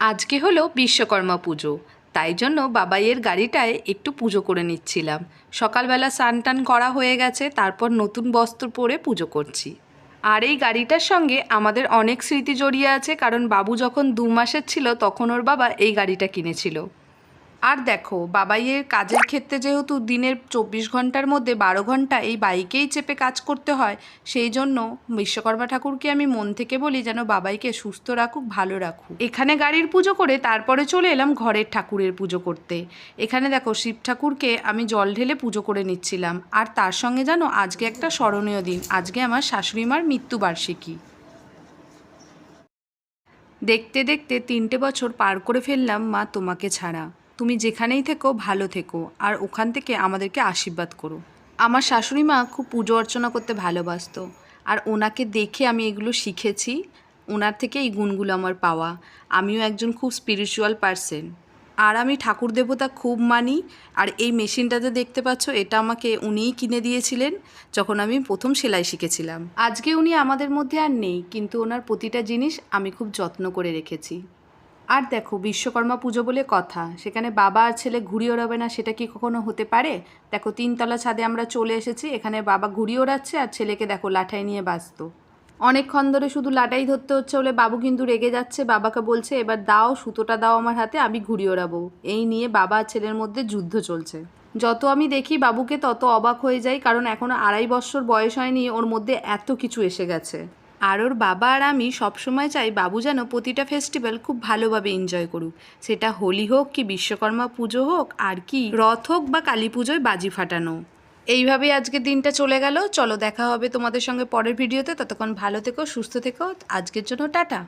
আজকে হলো বিশ্বকর্মা পুজো। তাই জন্য বাবাইয়ের গাড়িটায় একটু পুজো করে নিচ্ছিলাম। সকালবেলা স্নান টান করা হয়ে গেছে, তারপর নতুন বস্ত্র পরে পুজো করছি। আর এই গাড়িটার সঙ্গে আমাদের অনেক স্মৃতি জড়িয়ে আছে, কারণ বাবু যখন দু মাসের ছিল, তখন ওর বাবা এই গাড়িটা কিনেছিল। আর দেখো, বাবাইয়ের কাজের ক্ষেত্রে যেহেতু দিনের চব্বিশ ঘণ্টার মধ্যে বারো ঘণ্টা এই বাইকেই চেপে কাজ করতে হয়, সেই জন্য বিশ্বকর্মা ঠাকুরকে আমি মন থেকে বলি যেন বাবাইকে সুস্থ রাখুক, ভালো রাখুক। এখানে গাড়ির পুজো করে তারপরে চলে এলাম ঘরের ঠাকুরের পুজো করতে। এখানে দেখো, শিব ঠাকুরকে আমি জল ঢেলে পুজো করে নিচ্ছিলাম। আর তার সঙ্গে জানো, আজকে একটা স্মরণীয় দিন, আজকে আমার শাশুড়ি মার মৃত্যুবার্ষিকী। দেখতে দেখতে তিনটে বছর পার করে ফেললাম মা তোমাকে ছাড়া। তুমি যেখানেই থেকো, ভালো থেকো, আর ওখান থেকে আমাদেরকে আশীর্বাদ করো। আমার শাশুড়ি মা খুব পুজো অর্চনা করতে ভালোবাসতো, আর ওনাকে দেখে আমি এগুলো শিখেছি। ওনার থেকে এই গুণগুলো আমার পাওয়া। আমিও একজন খুব স্পিরিচুয়াল পারসন আর আমি ঠাকুর দেবতা খুব মানি, আর এই মেশিনটাতে দেখতে পাচ্ছ, এটা আমাকে উনিই কিনে দিয়েছিলেন যখন আমি প্রথম সেলাই শিখেছিলাম। আজকে উনি আমাদের মধ্যে আর নেই, কিন্তু ওনার প্রতিটা জিনিস আমি খুব যত্ন করে রেখেছি। আর দেখো, বিশ্বকর্মা পুজো বলে কথা। সেখানে বাবা আর ছেলে ঘুড়ি ওড়াবে না, সেটা কি কখনো হতে পারে? দেখো, তিনতলা ছাদে আমরা চলে এসেছি, এখানে বাবা ঘুড়ি ওড়াচ্ছে আর ছেলেকে দেখো লাঠাই নিয়ে ব্যস্ত অনেকক্ষণ ধরে শুধু লাটাই ধরতে হচ্ছে বলে বাবু কিন্তু রেগে যাচ্ছে। বাবাকে বলছে, এবার দাও, সুতোটা দাও আমার হাতে, আমি ঘুড়ি ওড়াবো। এই নিয়ে বাবা আর ছেলের মধ্যে যুদ্ধ চলছে। যত আমি দেখি বাবুকে, তত অবাক হয়ে যাই, কারণ এখনও আড়াই বছর বয়স হয়নি, ওর মধ্যে এত কিছু এসে গেছে। আর ওর বাবা আর আমি সবসময় চাই বাবু যেন প্রতিটা ফেস্টিভ্যাল খুব ভালোভাবে এনজয় করুক। সেটা হোলি হোক কি বিশ্বকর্মা পুজো হোক আর কি রথ হোক বা কালী পুজোয় বাজি ফাটানো। এইভাবেই আজকের দিনটা চলে গেল। চলো দেখা হবে তোমাদের সঙ্গে পরের ভিডিওতে ততক্ষণ ভালো থেকো, সুস্থ থেকো। আজকের জন্য টাটা।